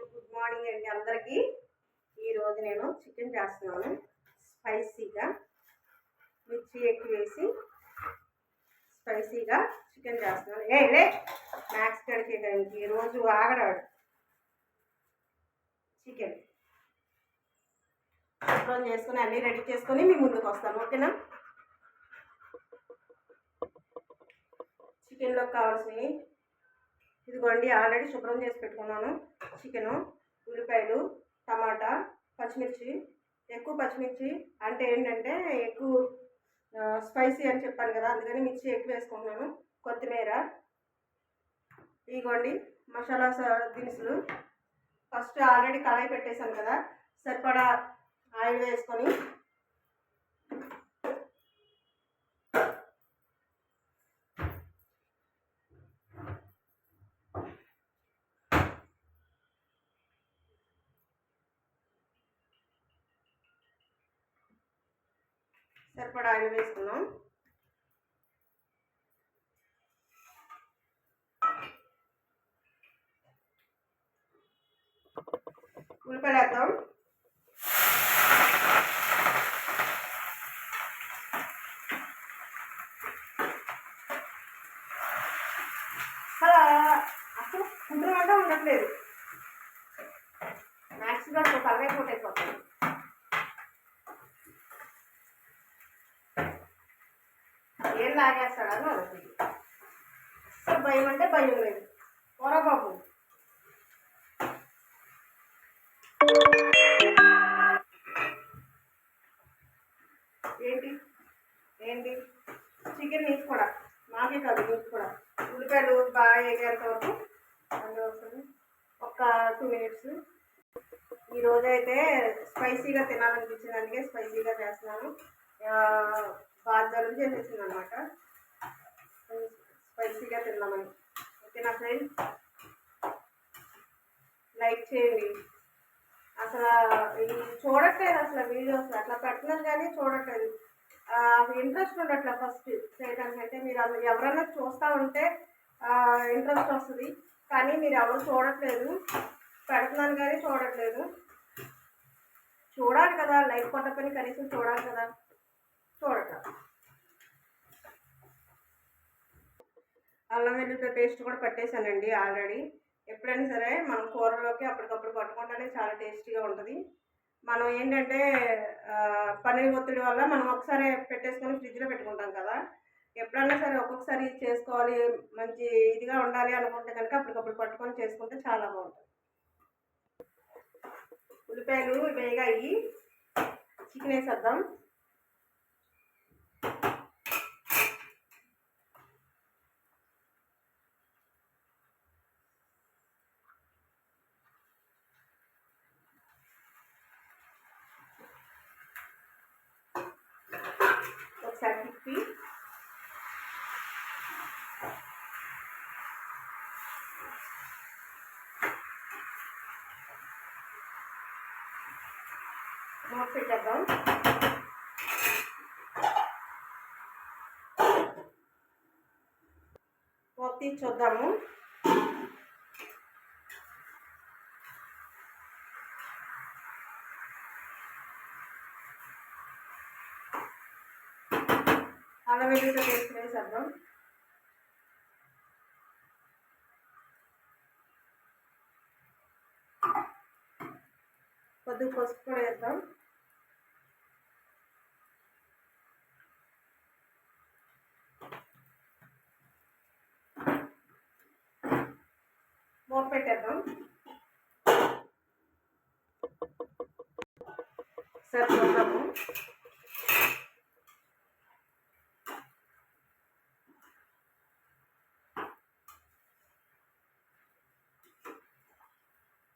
Good morning అండి అందరికీ. ఈరోజు నేను చికెన్ చేస్తున్నాను స్పైసీగా. మిర్చి ఎక్కువ వేసి స్పైసీగా చికెన్ చేస్తున్నాను. ఏ లే మ్యాక్స్ కడికే టైంకి ఈరోజు ఆగడాడు. చికెన్. శుభ్రం చేసుకుని అన్నీ రెడీ చేసుకొని మీ ముందుకు వస్తాను ఓకేనా? చికెన్లోకి కావాల్సినవి ఇదిగోండి ఆల్రెడీ శుభ్రం చేసి పెట్టుకున్నాను. చికెను ఉల్లిపాయలు టమాటా పచ్చిమిర్చి ఎక్కువ పచ్చిమిర్చి అంటే ఏంటంటే ఎక్కువ స్పైసీ అని చెప్పాను కదా అందుకని మిర్చి ఎక్కువ వేసుకుంటున్నాను. కొత్తిమీర ఇదిగోండి మసాలా స- దినుసులు. ఫస్ట్ ఆల్రెడీ కళాయి పెట్టేశాను కదా సరిపడా ఆయిల్ వేసుకొని సరిపడా ఆయిల్ వేసుకుందాం. ఉల్లిపాయలు వేద్దాం అలా అసలు కుదరమంటే ఉండట్లేదు. మ్యాక్స్గా తలకాయ పూట అయిపోతుంది లాగేస్తాడు అని అనుకుంది అసలు భయం అంటే భయం లేదు. పోరా బాబు. ఏంటి? ఏంటి? చికెన్ నీకు కూడా. కాదు నీకు కూడా. ఉల్లిపాయలు బాగా వేగేంత వరకు అందులో ఒక టూ మినిట్స్. ఈరోజైతే స్పైసీగా తినాలనిపించింది అందుకే స్పైసీగా చేస్తున్నాను బాధ్యాలు చేసేసింది అనమాట స్పైసీగా తిందామని ఓకేనా ఫ్రెండ్స్ లైక్ చేయండి అసలు ఈ చూడట్లేదు అసలు వీడియోస్ అట్లా పెట్టినాను కానీ చూడట్లేదు. ఇంట్రెస్ట్ ఉండట్లేదు ఫస్ట్ చేయడానికి అంటే మీరు అసలు ఎవరైనా చూస్తూ ఉంటే ఇంట్రెస్ట్ వస్తుంది. కానీ మీరు ఎవరు చూడట్లేదు. పెడుతున్నాను కానీ చూడట్లేదు. చూడాలి కదా. లైక్ పని కనీసం చూడాలి కదా. చూడటం. అల్లం వెల్లుల్లి పేస్ట్ కూడా పట్టేశానండి ఆల్రెడీ. ఎప్పుడైనా సరే మనం కూరలోకి అప్పటికప్పుడు పట్టుకుంటేనే చాలా టేస్టీగా ఉంటుంది. మనం ఏంటంటే పన్నీర్ ఒత్తిడి వల్ల మనం ఒకసారి పెట్టేసుకొని ఫ్రిడ్జ్లో పెట్టుకుంటాం కదా. ఎప్పుడన్నా సరే ఒక్కొక్కసారి చేసుకోవాలి మంచి ఇదిగా ఉండాలి అనుకుంటే కనుక అప్పటికప్పుడు పట్టుకొని చేసుకుంటే చాలా బాగుంటుంది. ఉల్లిపాయలు వేగాయి. చికెన్ వేసేద్దాం ఒకసారి తిప్పి మూత పెట్టేద్దాం మూత తీసి చూద్దాము. అల్లం వెల్లుల్లి పేస్ట్ వేసేద్దాం కొద్దిగా పసుపు కూడా వేద్దాం. మూత పెట్టేద్దాం. సరే చూద్దాము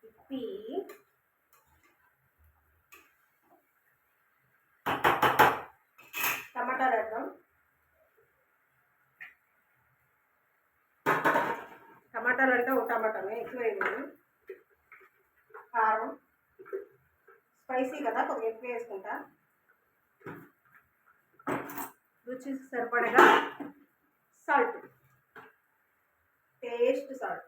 తిప్పి టమాటాలు వేద్దాం. టమాటాలు అంటే ఒక టమాటానే ఎక్కువ వేయండి కారం. స్పైసీ కదా కొంచెం ఎక్కువ వేసుకుంటా. రుచి సరిపడగా సాల్ట్. Taste salt.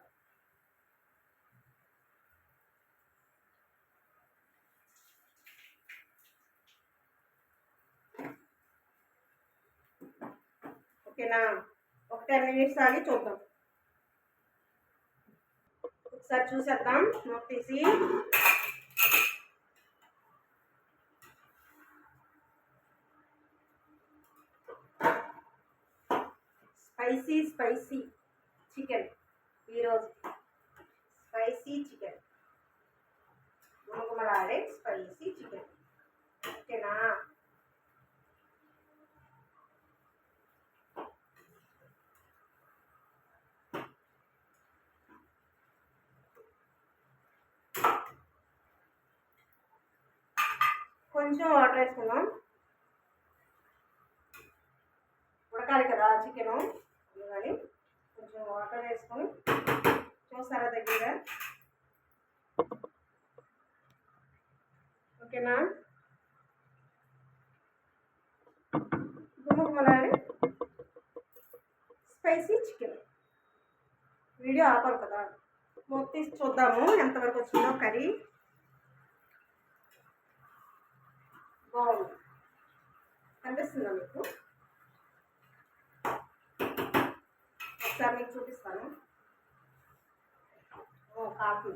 ఓకేనా? ఒక టెన్ మినిట్స్ ఆగి చూద్దాం. ఒకసారి చూసేద్దాం మూత తీసి స్పైసీ స్పైసీ చికెన్ ఈరోజు స్పైసీ చికెన్ గుమగుమలాడే స్పైసీ చికెన్ ఓకేనా కొంచెం వాటర్ వేసుకుందాం. ఉడకాలి కదా చికెను. అందుకని కొంచెం వాటర్ వేసుకొని చూస్తారా దగ్గర ఓకేనా? గుమ్మగుమ్మలాడి స్పైసీ చికెన్. వీడియో ఆపాలి కదా. మొత్తం చూద్దాము. ఎంతవరకు వచ్చిందో కర్రీ. బాగుంది. కనిపిస్తుందా మీకు? ఒకసారి మీకు చూపిస్తాను. ఓ కాఫీ.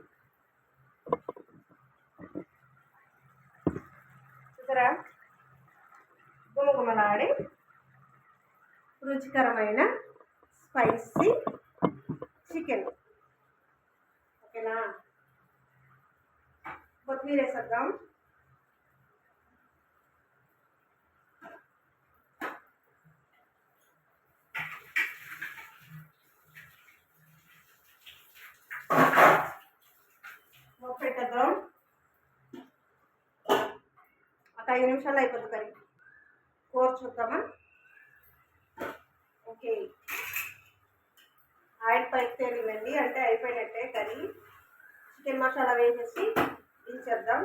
చూసారా? గుమగుమలాడే రుచికరమైన స్పైసీ చికెన్. ఓకేనా? కొత్తిమీర వేసేద్దాం మూత పెట్టేద్దాం ఒక ఐదు నిమిషాలు అయిపోతుంది కర్రీ కూర చూద్దామా? ఓకే. ఆయిల్ పైకి తేలిందండి అంటే అయిపోయినట్టే కర్రీ. చికెన్ మసాలా వేసేసి దించేద్దాం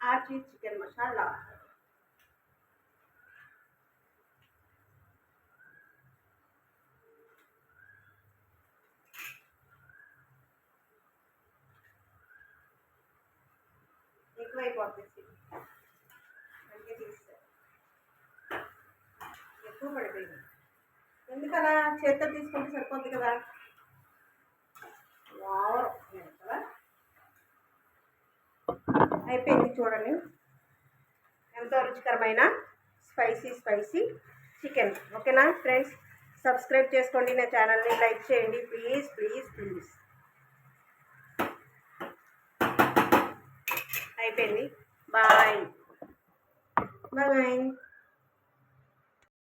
ఆచి చికెన్ మసాలా. ఎక్కువైపోతుంది అందుకే తీస్తారు ఎక్కువ పడిపోయింది. ఎందుకలా చేత్తో తీసుకుంటే సరిపోద్ది కదా? ఓవర్ కదా అయిపోయింది చూడండి. ఎంతో రుచికరమైన స్పైసీ స్పైసీ చికెన్. ఓకేనా ఫ్రెండ్స్? సబ్స్క్రైబ్ చేసుకోండి నా ఛానల్ని. లైక్ చేయండి. Please please please. అయిపోయింది. బాయ్. బాయ్.